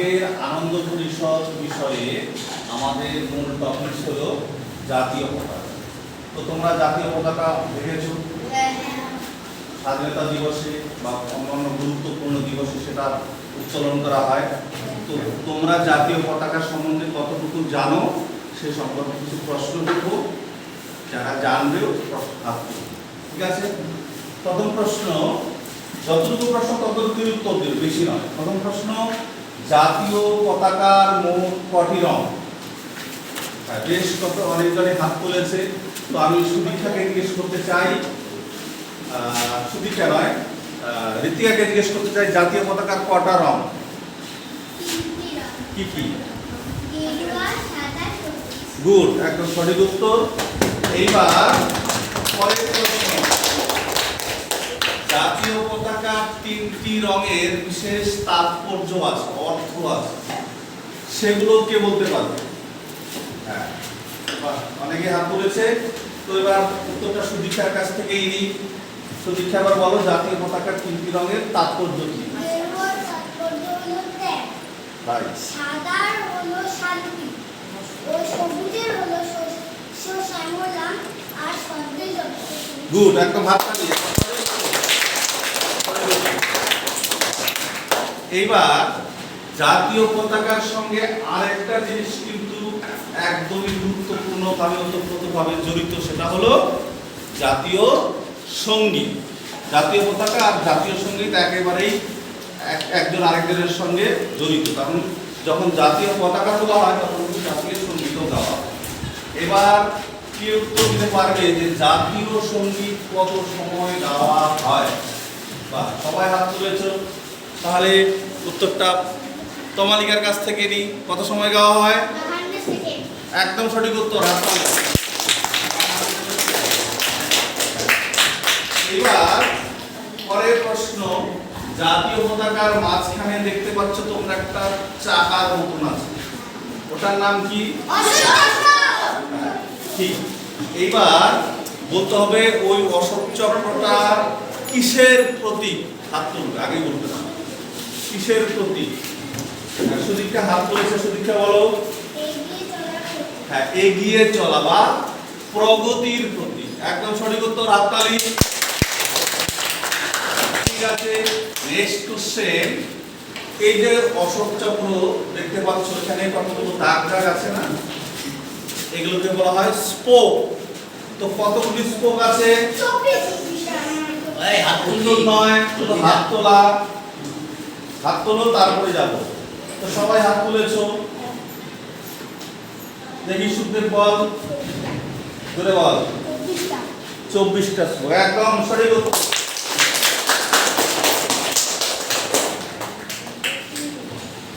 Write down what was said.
আজকের আনন্দ পরিষদ বিষয়ে আমাদের মূল টপিক হলো জাতীয় পতাকা। তো তোমরা জাতীয় পতাকা দেখেছ? স্বাধীনতা দিবসে বা অন্যান্য গুরুত্বপূর্ণ দিবসে সেটা উত্তোলন করা হয়। তো তোমরা জাতীয় পতাকা সম্বন্ধে কতটুকু জানো সে সম্পর্কে কিছু প্রশ্ন করব যারা জানবেও থাকবে ঠিক আছে? প্রথম প্রশ্ন, যতটুকু প্রশ্ন ততটুকু উত্তর দেবে বেশি নয়। প্রথম প্রশ্ন জাতীয় পতাকার মোট কটি রং? হ্যাঁ, বেশ কত অনেকজনে হাত তুলেছে। তো আমি সুদীক্ষাকে জিজ্ঞেস করতে চাই সুদীক্ষা নয় ঋতিকাকে জিজ্ঞেস করতে চাই জাতীয় পতাকার কটা রং? কি কি? গুড একদম সঠিক উত্তর। এইবার পরের জাতীয় পতাকার তিনটি রঙের বিশেষ তাৎপর্য আছে অর্থ আছে। সেগুলো কে বলতে পারবে? হ্যাঁ অনেকে হাত তুলেছে তো এবার উত্তরটা সুদীক্ষার কাছ থেকেই নিই। সুদীক্ষা এবার বলো জাতীয় পতাকার তিনটি রঙের তাৎপর্য কি? ভাই সাদার হলো শান্তি ও সবুজের হলো শ্যামলাম আর সবুজের গুড একদম হাত তালি এইবার জাতীয় পতাকার সঙ্গে আরেকটা জিনিস কিন্তু একদমই গুরুত্বপূর্ণ ভাবে ওতপ্রোতভাবে জড়িত, সেটা হলো জাতীয় সংগীত। জাতীয় পতাকা আর জাতীয় সংগীত একেবারেই এক- একজন আরেকজনের সঙ্গে জড়িত। কারণ যখন জাতীয় পতাকা তোলা হয়, তখন জাতীয় সঙ্গীতও গাওয়া হয়। এবার কি উত্তর দিতে পারবে যে জাতীয় সংগীত কত সময় গাওয়া হয়? বা সবাই হাত তুলেছ। তাহলে উত্তরটা তমালিকার কাছ থেকে নিই। কত সময় গাওয়া হয়? একদম সঠিক উত্তর এবার পরের প্রশ্ন, জাতীয় পতাকার মাঝখানে দেখতে পাচ্ছ তোমরা একটা চাকার মতন আছে। ওটার নাম কি? ঠিক। এইবার বলতে হবে ওই অশোক চক্রটা কিসের প্রতীক? হাত আগে বলতে না কিসের প্রতীক হ্যাঁ, সুদীক্ষা হাত তুলেছে সুদীক্ষা বলো। হ্যাঁ এগিয়ে চলা বা প্রগতির প্রতীক একদম সঠিক উত্তর হাততালি। ঠিক আছে নেক্সট কোশ্চেন এই যে অশোক চক্র দেখতে পাচ্ছ এখানে কতগুলো দাগ দাগ আছে না? এগুলোকে বলা হয় স্পোক তো কতগুলি স্পোক আছে? এই হাত নয় হাত তোলা। হাত তোলো তারপরে যাব। তো সবাই হাত তুলেছো? দেখি সুখদেব বল। ধরে বল। চব্বিশটা। একদম সঠিক।